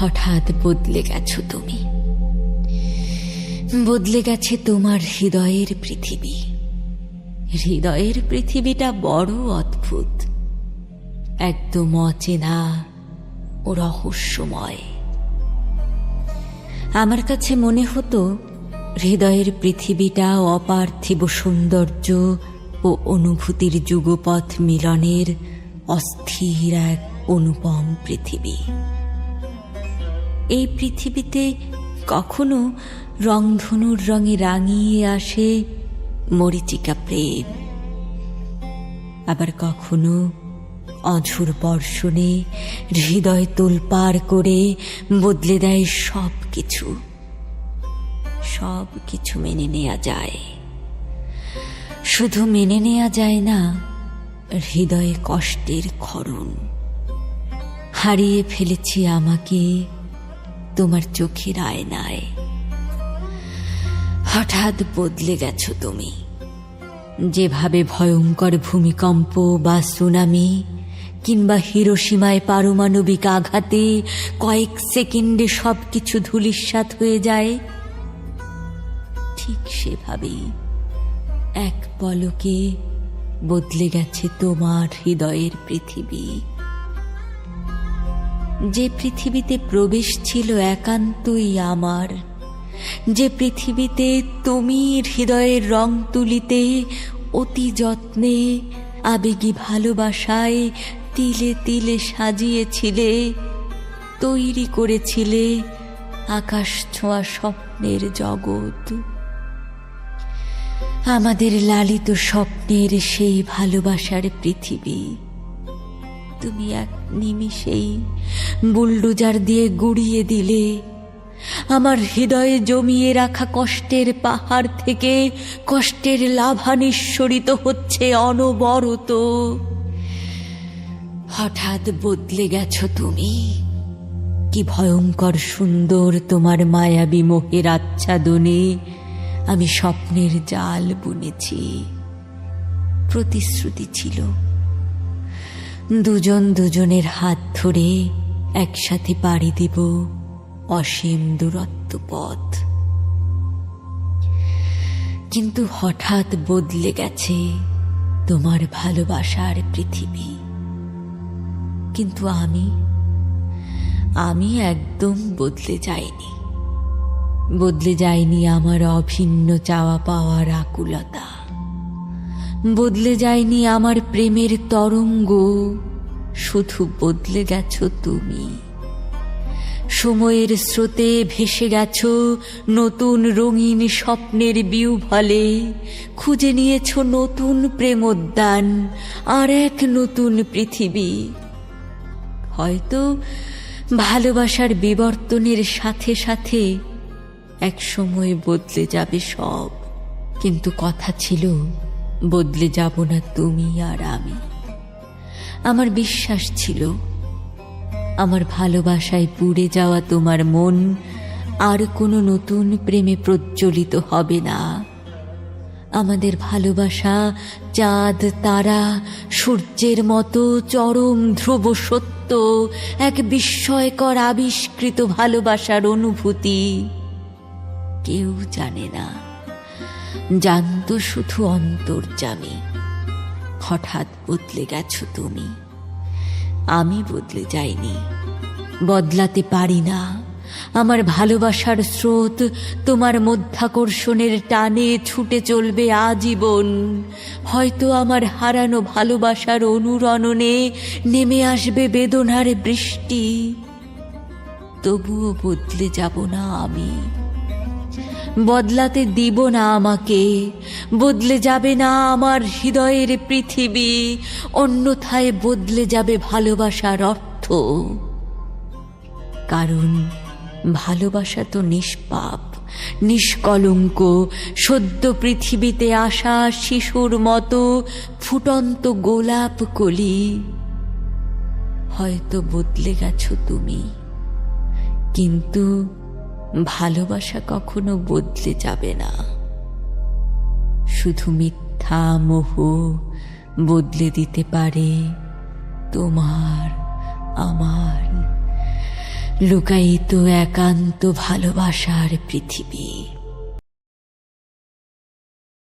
হঠাৎ বদলে গেছো তুমি। বদলে গেছে তোমার হৃদয়ের পৃথিবী। হৃদয়ের পৃথিবীটা বড় অদ্ভুত। একদম অচেনা ও রহস্যময়। আমার কাছে মনে হতো, হৃদয়ের পৃথিবীটা অপার্থিব সৌন্দর্য ও অনুভূতির যুগপথ মিলনের অস্থির এক অনুপম পৃথিবী। এই পৃথিবীতে কখনো রংধনুর রঙে রাঙিয়ে আসে মরিচিকা প্রেম। আবার কখনো অঝুর বর্ষণে হৃদয় তোলপার করে বদলে দেয় সব কিছু সব কিছু মেনে নেওয়া যায়। শুধু মেনে নেওয়া যায় না, হৃদয়ে কষ্টের ক্ষরণ হারিয়ে ফেলেছি আমাকে তোমার চোখের আয়নায়। হঠাৎ বদলে গেছো তুমি। যেভাবে ভয়ঙ্কর ভূমিকম্প বা সুনামি কিংবা হিরোসীমায় পারমাণবিক আঘাতে কয়েক সেকেন্ডে সবকিছু ধূলিসাৎ হয়ে যায়, ঠিক সেভাবেই এক পলকে বদলে গেছে তোমার হৃদয়ের পৃথিবী। যে পৃথিবীতে প্রবেশ ছিল একান্তই আমার, যে পৃথিবীতে তুমি হৃদয়ের রং তুলিতে অতি যত্নে আবেগী ভালোবাসায় তিলে তিলে সাজিয়েছিলে, তৈরি করেছিলে আকাশ ছোঁয়া স্বপ্নের জগৎ। আমাদের লালিত স্বপ্নের সেই ভালোবাসার পৃথিবী তুমি এক নিমিষেই বুলডুজার দিয়ে গুড়িয়ে দিলে। আমার হৃদয়ে জমিয়ে রাখা কষ্টের পাহাড় থেকে কষ্টের লাভা নিঃসরিত হচ্ছে অনবরত। হঠাৎ বদলে গেছো তুমি। কি ভয়ঙ্কর সুন্দর তোমার মায়াবী মোহের আচ্ছাদনে আমি স্বপ্নের জাল বুনেছি। প্রতিশ্রুতি ছিল। দুজন দুজনের হাত ধরে একসাথে পাড়ি দেব অসীম দূরত্ব পথ। কিন্তু হঠাৎ বদলে গেছে তোমার ভালোবাসার পৃথিবী। কিন্তু আমি আমি একদম বদলে যাইনি। বদলে যায়নি আমার অভিন্ন চাওয়া পাওয়ার আকুলতা। বদলে যায়নি আমার প্রেমের তরঙ্গ। শুধু বদলে গেছ তুমি। সময়ের স্রোতে ভেসে গেছ নতুন রঙিন স্বপ্নের বিউভলে। খুঁজে নিয়েছ নতুন প্রেমোদ্যান, আর এক নতুন পৃথিবী। হয়তো ভালোবাসার বিবর্তনের সাথে সাথে এক সময় বদলে যাবে সব। কিন্তু কথা ছিল বদলে যাব না তুমি আর আমি। আমার বিশ্বাস ছিল, আমার ভালোবাসায় পুড়ে যাওয়া তোমার মন আর কোনো নতুন প্রেমে প্রজ্বলিত হবে না। আমাদের ভালোবাসা চাঁদ, তারা, সূর্যের মতো চরম ধ্রুব সত্য, এক বিস্ময়কর আবিষ্কৃত ভালোবাসার অনুভূতি কেউ জানে না। জানতো শুধু অন্তর্জামী হঠাৎ বদলে গেছো তুমি। আমি বদলে যাইনি। বদলাতে পারি না। আমার ভালোবাসার স্রোত তোমার মধ্যাকর্ষণের টানে ছুটে চলবে আজীবন। হয়তো আমার হারানো ভালোবাসার অনুরণনে নেমে আসবে বেদনার বৃষ্টি। তবুও বদলে যাব না আমি। বদলাতে দিব না আমাকে। বদলে যাবে না আমার হৃদয়ের পৃথিবী। অন্যথায় বদলে যাবে ভালোবাসার অর্থ। কারণ ভালোবাসা তো নিষ্পাপ, নিষ্কলঙ্ক, সদ্য পৃথিবীতে আসা শিশুর মতো ফুটন্ত গোলাপ কলি। হয়তো বদলে গেছো তুমি, কিন্তু ভালোবাসা কখনো বদলে যাবে না। শুধু মিথ্যা মোহ বদলে দিতে পারে তোমার, আমার। লুকায়িত একান্ত ভালোবাসার পৃথিবী।